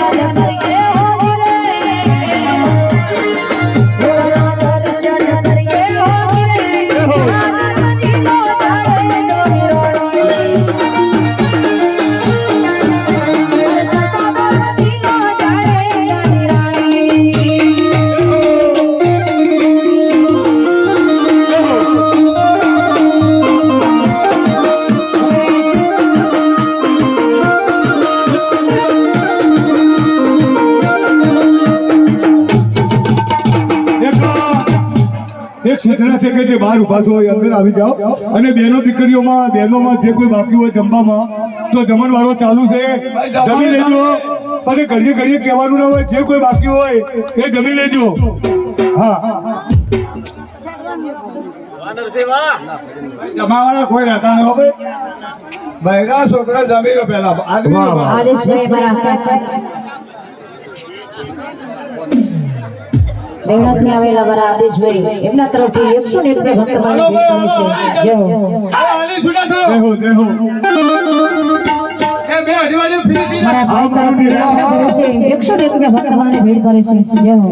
Yeah. એક સૂચના છે કે જે બહાર ઊભા છો અંદર આવી જાઓ. અને બહેનો દીકરીઓમાં બહેનોમાં જે કોઈ બાકી હોય જમવામાં તો જમણવાળો ચાલુ છે. જમી લેજો. અને ઘડીએ ઘડીએ કહેવાનું ના હોય જે કોઈ બાકી હોય એ જમી લેજો. હા. જમાવાળા કોઈ રહેતા ન હોય. બહેરા છોકરા જમી લો પેલા મારા બેહણાથી આવેલા મારા આદેશભાઈ, એમના તરફથી એકસો ને એક ભક્ત ભેટ છે. મારા ભાઈ તરફથી એકસો ને એક ભક્ત મને ભેટ કરે છે. જય હો.